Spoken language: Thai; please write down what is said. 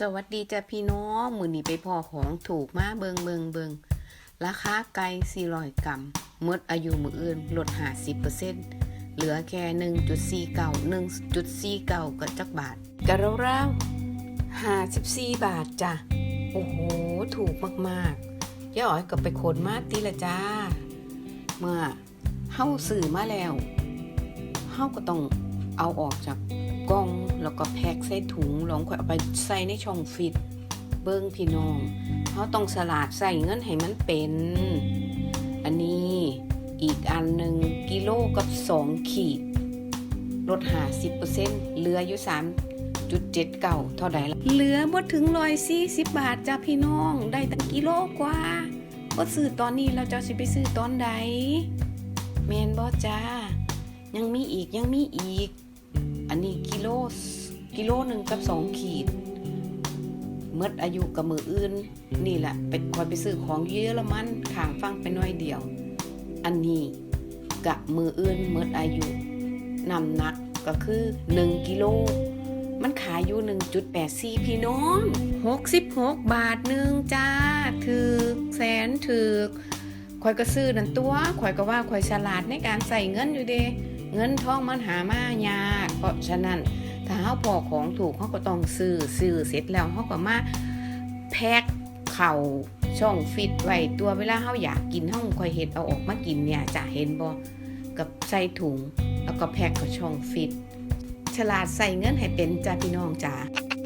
สวัสดีจ้ะพี่น้อง มือนี้ไปพอของถูกมาเบิงเบิงเบิงราคาไก่400กรัมหมดอายุมืออื่นลด 50%เหลือแค่ 1.49 1.49ก็จักบาทกระราวๆ54 บาทจ้ะ โอ้โห ถูกมากๆย่าอ๋อยก็ไปขนมาตีละจ้า เมื่อเฮาซื้อมาแล้วเฮาก็ต้องเอาออกจาก กล่องแล้วก็แพ็คใส่ถุงลองค่อยเอาไปใส่ในช่องฟิตเบิ้งพี่น้องเขาต้องสลาดใส่เงินให้มันเป็น อันนี้อีกอันหนึ่งกิโลกับสองขีดลดหาสิบเปอร์เซ็นต์เหลืออยู่สามจุดเจ็ดเก่าเท่าใดละเหลือหมดถึงร้อยสี่สิบบาทจ้าพี่น้องได้ตั้งกิโลกว่าบ่ซื้อตอนนี้เราจะสิไปซื้อตอนใดแมนบอจ้ายังมีอีกยังมีอีก โลกิโลหนึ่งกับสองขีดเมื่ออายุกับมืออื่น นี่แหละไปคอยไปซื้อของเยอรมันขางฟังไปน้อยเดียว อันนี้กะมืออื่นเมื่ออายุนำหนักก็คือ 1 กิโล มันขายอยู่ 1.84 พี่น้อง 66 บาทหนึ่งจ้าถึกแสนถึกคอยก็ซื้อนั่นตัวคอยก็ว่าคอยฉลาดในการใส่เงินอยู่เดเงินทองมันหามายากเพราะฉะนั้น ถ้าเขาพอของถูกเขาก็ต้องซื้อซื้อเสร็จแล้วเขาก็มาแพ็คเข่าช่องฟิตไว้ตัวเวลาเขาอยากกินห้องคอยเห็ดเอาออกมากินเนี่ยจะเห็นบ่กับใส่ถุงแล้วก็แพ็คกับช่องฟิต ฉลาดใส่เงินให้เป็นจ้าพี่น้องจ้า